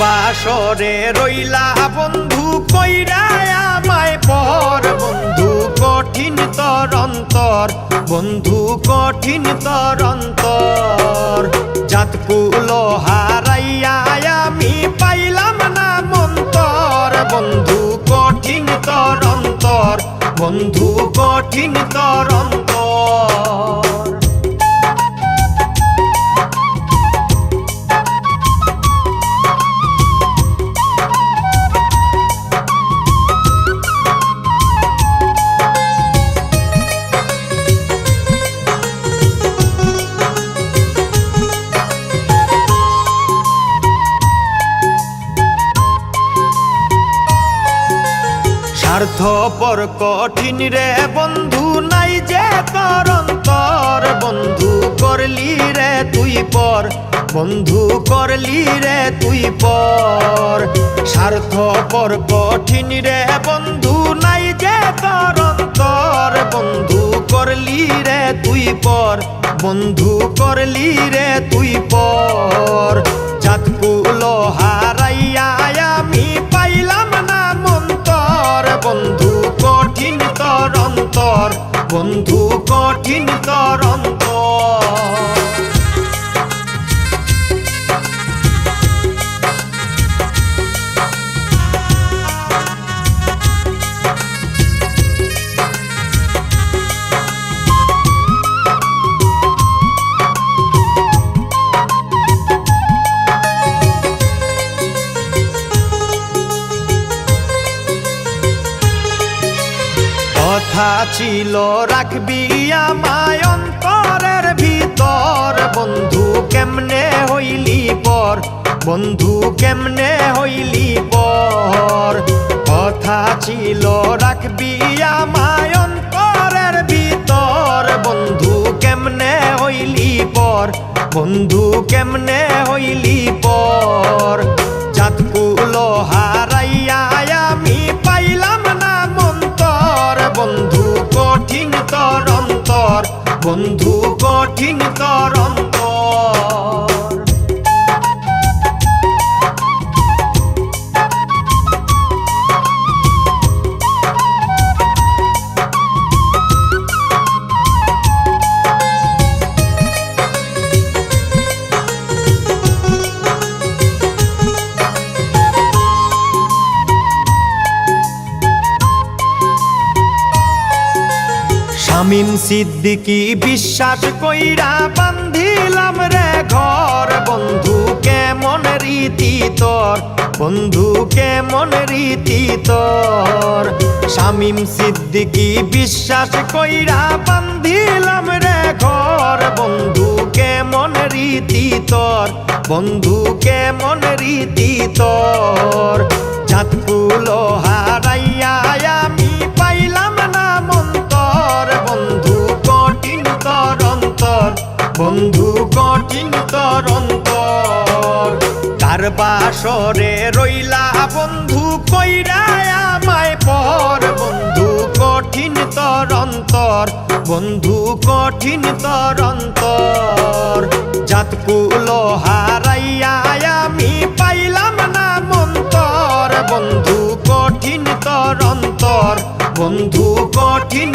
বাসরে রইলা বন্ধু কইরা আমায় পর। বন্ধু কঠিন তরন্তর, বন্ধু কঠিন তরন্তর। জাতকুল হারাইয়া আমি পাইলাম না মন্তর। বন্ধু কঠিন বন্ধু কঠিন স্বার্থপর, কঠিন রে বন্ধু, নাই যে তরন্তর বন্ধু করলি রে তুই পর, বন্ধু করলি রে তুই পর। স্বার্থপর, কঠিন রে বন্ধু, নাই যে তরন্তর বন্ধু করলি রে তুই পর, বন্ধু করলি রে তুই পর। বন্ধু কঠিন তরন্তর। কথা ছিল, রাখবি আমায় অন্তরের ভিতর। বন্ধু, কেমনে হইলি পর? বন্ধু, কেমনে হইলি পর? কথা ছিল, রাখবি আমায় অন্তরের ভিতর। বন্ধু, কেমনে হইলি পর? বন্ধু, কেমনে হইলি পর? জাতকুল হারাইয়া কঠিন তরন্তর শামিম সিদ্দিকি, বিশ্বাস কইরা বান্ধিলাম রে ঘর। বন্ধু কেমন রীতি তোর? বন্ধু কেমন রীতি তোর? শামিম সিদ্দিকি, বিশ্বাস কইরা বান্ধিলাম রে ঘর। বন্ধু কেমন রীতি তোর? বন্ধু কেমন রীতি তোর? বন্ধু কঠিন তরন্তর। কার বাসরে রইলা বন্ধু, কইরা আমায় পর। বন্ধু কঠিন তরন্তর, বন্ধু কঠিন তরন্তর। জাতকুল হারাইয়া আমি পাইলাম না মন্তর। বন্ধু কঠিন বন্ধু কঠিন